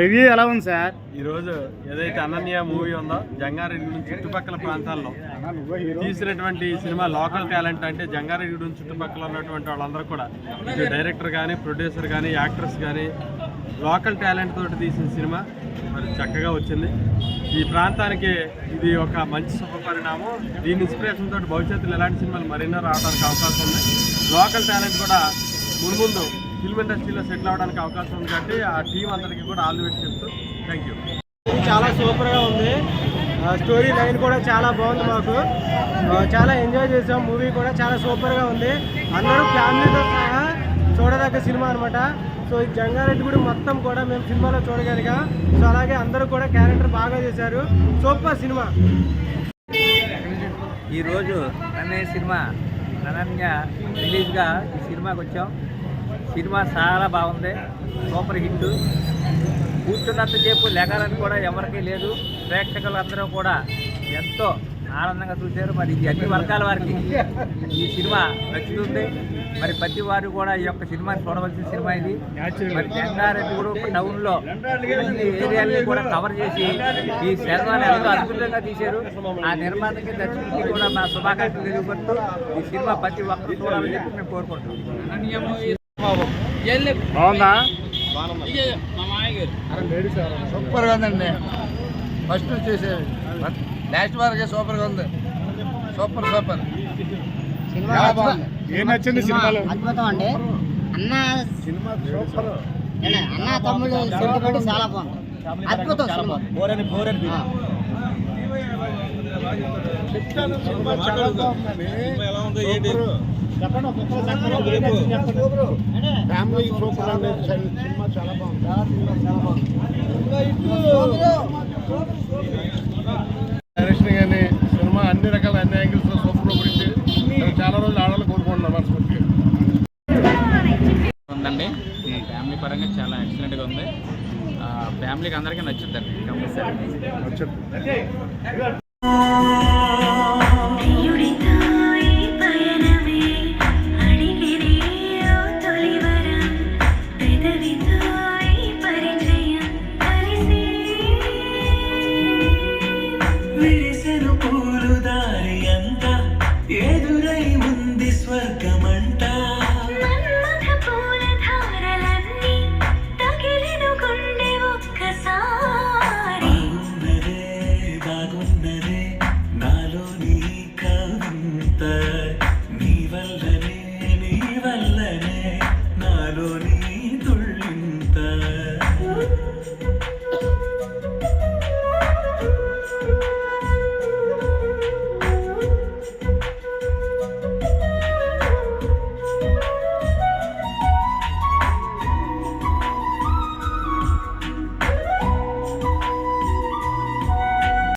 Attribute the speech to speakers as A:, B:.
A: Review ఎలా ఉంది sir
B: ఈరోజు ఏదైతే అనన్య మూవీ ఉందో జంగారెడ్డి చుట్టుపక్కల ప్రాంతాల్లో తీసినటువంటి ఈ సినిమా లోకల్ టాలెంట్ అంటే జంగారెడ్డి చుట్టుపక్కల ఉన్నటువంటి వాళ్ళందరూ కూడా ఇటు డైరెక్టర్ కానీ ప్రొడ్యూసర్ కానీ యాక్టర్స్ కానీ లోకల్ టాలెంట్ తోటి తీసిన సినిమా. మరి చక్కగా వచ్చింది. ఈ ప్రాంతానికి ఇది ఒక మంచి శుభ పరిణామం. దీని ఇన్స్పిరేషన్ తోటి భవిష్యత్తులో ఎలాంటి సినిమాలు మరెన్నో రావడానికి అవకాశం ఉంది. లోకల్ టాలెంట్ కూడా మున్ముందు ఫిల్మ్ ఇండస్ట్రీలో సెటిల్ అవ్వడానికి అవకాశం ఉంది కాబట్టి ఆ టీం అందరికీ కూడా ఆల్ ది బెస్ట్ చెప్తూ థ్యాంక్ యూ
C: చాలా సూపర్గా ఉంది. ఆ, స్టోరీ లైన్ కూడా చాలా బాగుంది మాకు. చాలా ఎంజాయ్ చేసాం. మూవీ కూడా చాలా సూపర్గా ఉంది. అందరూ ఫ్యామిలీతో సహా చూడదగ్గ సినిమా అనమాట సో ఈ జంగారెడ్డి గుడి మొత్తం కూడా మేము సినిమాలో చూడగలిగాం. సో అలాగే అందరూ కూడా క్యారెక్టర్ బాగా చేశారు. సూపర్ సినిమా
D: ఈరోజు అన్నయ్య సినిమా అనన్య రిలీజ్గా ఈ సినిమాకి వచ్చాం. సినిమా చాలా బాగుంది. Super hit. కూర్చున్నంతసేపు లెగాలని కూడా ఎవరికీ లేదు. ప్రేక్షకులు అందరూ కూడా ఎంతో ఆనందంగా చూశారు. మరి ఇది అన్ని వర్గాల వారికి ఈ సినిమా నచ్చుతుంది. మరి ప్రతి వారు కూడా ఈ యొక్క సినిమా చూడవలసిన సినిమా ఇది. మరి జంగారెడ్డి కూడా టౌన్లో ఏరియాని కూడా కవర్ చేసి ఈ సినిమాని ఎంతో అద్భుతంగా తీశారు. ఆ నిర్మాతకి దర్శకుడికి కూడా మా శుభాకాంక్షలు తెలియపడుతూ ఈ సినిమా ప్రతి ఒక్కరు చూడాలని చెప్పి మేము కోరుకుంటున్నాం.
A: బాగుందా?
E: సూపర్గా ఉందండి. ఫస్ట్ చేసే లాస్ట్ వరకే సూపర్గా ఉంది. Super super. చాలా బాగుంది.
A: ఏం నచ్చింది సినిమాలో?
F: అద్భుతం అండి. అన్న
E: సినిమా సూపర్.
F: అన్న తమ్ముడు సెంటిమెంట్ చాలా బాగుంది. అద్భుతం సినిమా. ఆ.
E: సినిమా చాలా బాగుందండి ఫ్యామిలీ సూపర్ అండి సినిమా చాలా బాగుంది. డైరెక్షన్ కానీ సినిమా అన్ని రకాల అన్ని యాంగిల్స్లో సూపర్ గురించి చాలా రోజులు ఆడాలని కోరుకుంటున్నాం మనస్ఫూర్తిగా
G: ఉందండి. ఫ్యామిలీ పరంగా చాలా ఎక్సలెంట్గా ఉంది. ఫ్యామిలీకి అందరికీ నచ్చుద్దండి. Compulsory
H: really